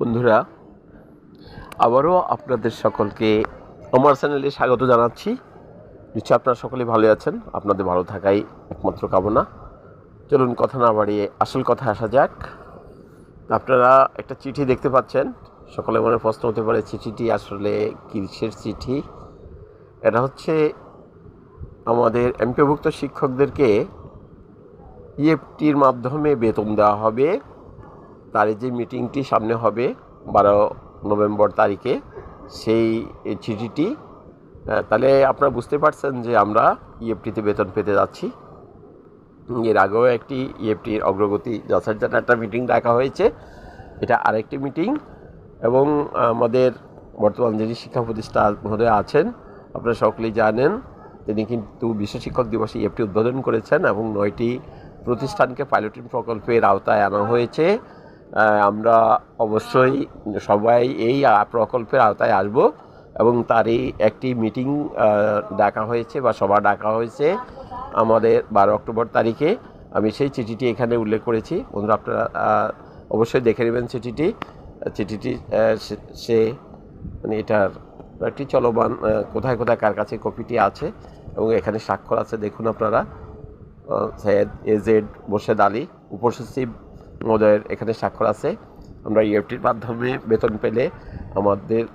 বন্ধুরা, আবারও আপনাদের সকলকে আমার চ্যানেলে স্বাগত জানাচ্ছি। নিশ্চয়ই আপনারা সকলে ভালো আছেন, আপনাদের ভালো থাকাই একমাত্র কামনা। চলুন কথা না বাড়িয়ে আসল কথা আসা যাক। আপনারা একটা চিঠি দেখতে পাচ্ছেন সকলে মনে প্রশ্ন হতে পারে, চিঠিটি আসলে কিসের চিঠি? এটা হচ্ছে আমাদের এমপিভুক্ত শিক্ষকদেরকে ইএফটির মাধ্যমে বেতন দেওয়া হবে। তার যে মিটিংটি সামনে হবে বারো নভেম্বর তারিখে, সেই চিঠিটি তাহলে আপনারা বুঝতে পারছেন যে আমরা ইএফটিতে বেতন পেতে যাচ্ছি। এর আগেও একটি ইএফটির অগ্রগতি জন্য একটা মিটিং ডাকা হয়েছে, এটা আরেকটি মিটিং এবং আমাদের বর্তমান যিনি শিক্ষা প্রতিষ্ঠান মহোদয় আছেন, আপনারা সকলেই জানেন তিনি কিন্তু বিশ্ব শিক্ষক দিবসে ইএফটি উদ্বোধন করেছেন এবং নয়টি প্রতিষ্ঠানকে পাইলটিং প্রকল্পের আওতায় আনা হয়েছে। আমরা অবশ্যই সবাই এই প্রকল্পের আওতায় আসব এবং তারই একটি মিটিং ডাকা হয়েছে বা সভা ডাকা হয়েছে আমাদের বারো অক্টোবর তারিখে। আমি সেই চিঠিটি এখানে উল্লেখ করেছি। বন্ধুরা, আপনারা অবশ্যই দেখে নেবেন চিঠিটি। চিঠিটি সে- মানে এটার একটি চলমান কোথায় কোথায়, কার কাছে কপিটি আছে এবং এখানে স্বাক্ষর আছে। দেখুন আপনারা সৈয়দ এজেড মোর্শেদ আলী, উপসচিব মহোদয়ের এখানে স্বাক্ষর আছে। আমরা ইএফটির মাধ্যমে বেতন পেলে আমাদের খুব